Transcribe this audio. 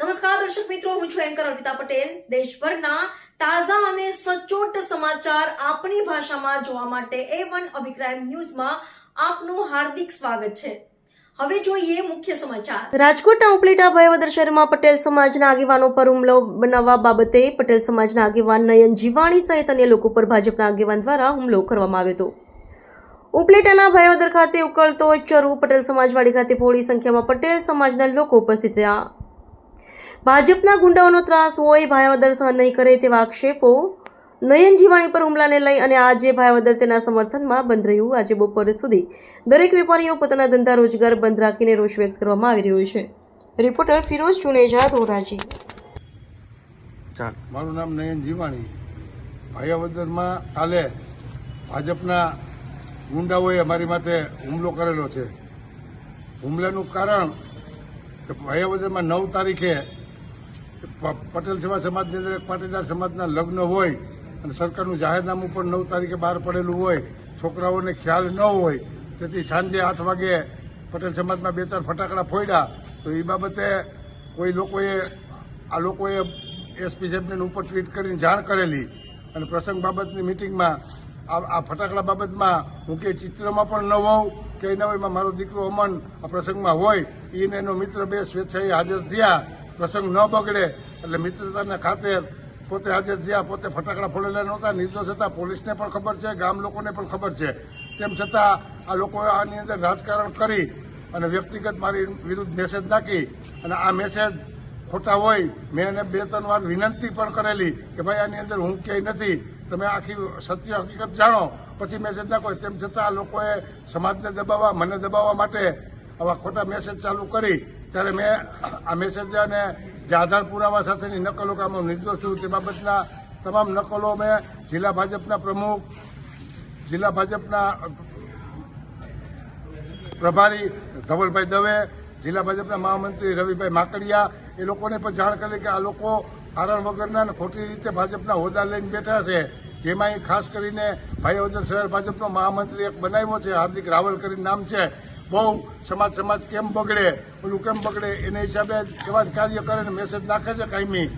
નમસ્કાર, દર્શક મિત્રો, હું છું એન્કર અર્પિતા પટેલ. દેશભરના તાજા અને સચોટ સમાચાર આપણી ભાષામાં જોવા માટે એ વન અભિપ્રાય ન્યૂઝમાં આપનું હાર્દિક સ્વાગત છે. હવે જોઈએ મુખ્ય સમાચાર. રાજકોટના ઉપલેટા ભયવદર શહેરમાં પટેલ સમાજના આગેવાનો પર હુમલો બનાવવા બાબતે પટેલ સમાજના આગેવાન નયન જીવાણી સહિત અન્ય લોકો પર ભાજપના આગેવાન દ્વારા હુમલો કરવામાં આવ્યો હતો. ઉપલેટાના ભયાવદર ખાતે ઉકળતો ચરુ પટેલ સમાજવાડી ખાતે પોળી સંખ્યામાં પટેલ સમાજના લોકો ઉપસ્થિત રહ્યા. ભાજપના ગુંડાઓનો ત્રાસ હોય, ભાયાવદર સહન નહીં કરે તેવા આક્ષેપો નયન જીવાણી પર હુમલાને લઈ અને આજે ભાયાવદર તેના સમર્થનમાં બંધ રહ્યું. આજે બપોર સુધી દરેક વેપારીઓ પોતાના ધંધા રોજગાર બંધ રાખીને રોષ વ્યક્ત કરવામાં આવી રહ્યો છે. રિપોર્ટર ફિરોઝ ચુનેજા ધોરાજી. મારું નામ નયન જીવાણી. ભાયાવદરમાં કાલે ભાજપના ગુંડાઓએ અમારી માથે હુમલો કરેલો છે. હુમલાનું કારણ કે ભાયાવદરમાં નવ તારીખે પટેલ સેવા સમાજની અંદર એક પાટીદાર સમાજના લગ્ન હોય અને સરકારનું જાહેરનામું પણ નવ તારીખે બહાર પડેલું હોય, છોકરાઓને ખ્યાલ ન હોય, તેથી સાંજે આઠ વાગે પટેલ સમાજમાં બે ચાર ફટાકડા ફોડ્યા, તો એ બાબતે કોઈ લોકોએ, આ લોકોએ એસપી સાહેબને ઉપર ટ્વીટ કરીને જાણ કરેલી અને પ્રસંગ બાબતની મિટિંગમાં આ ફટાકડા બાબતમાં હું કે ચિત્રમાં પણ ન હોઉં, કે ન હોય મારો દીકરો અમન આ પ્રસંગમાં હોય, એને એનો મિત્ર બે સ્વેચ્છાએ હાજર થયા, પ્રસંગ ન બગડે એટલે મિત્રતાના ખાતે પોતે આજે થયા, પોતે ફટાકડા ફોડેલા નહોતા. નિર્દોષ હતા. પોલીસને પણ ખબર છે, ગામ લોકોને પણ ખબર છે. તેમ છતાં આ લોકોએ આની અંદર રાજકારણ કરી અને વ્યક્તિગત મારી વિરુદ્ધ મેસેજ નાખી અને આ મેસેજ ખોટા હોય, મેં એને બે, ત્રણ વાર વિનંતી પણ કરેલી કે ભાઈ, આની અંદર હું ક્યાંય નથી. તમે આખી સત્ય હકીકત જાણો, પછી મેસેજ નાખો. તેમ છતાં આ લોકોએ સમાજને દબાવવા, મને દબાવવા માટે આવા ખોટા મેસેજ ચાલુ કરી ત્યારે મેં આ મેસેજ અને જે આધાર પુરાવા સાથેની નકલો કામ હું નિર્દોષ છું. તે બાબતના તમામ નકલો મેં જિલ્લા ભાજપના પ્રમુખ, જિલ્લા ભાજપના પ્રભારી ધવલભાઈ દવે, જિલ્લા ભાજપના મહામંત્રી રવિભાઈ માકડિયા, એ લોકોને પણ જાણ કરી કે આ લોકો કારણ વગરના ખોટી રીતે ભાજપના હોદ્દા લઈને બેઠા છે. જેમાં ખાસ કરીને ભાઈઓદર શહેર ભાજપનો મહામંત્રી એક બનાવ્યો છે, હાર્દિક રાવલ કરીને નામ છે. બહુ સમાજ સમાજ કેમ બગડે પેલું કેમ બગડે, એના હિસાબે એવા જ કાર્ય કરે ને મેસેજ નાખે છે કાયમી.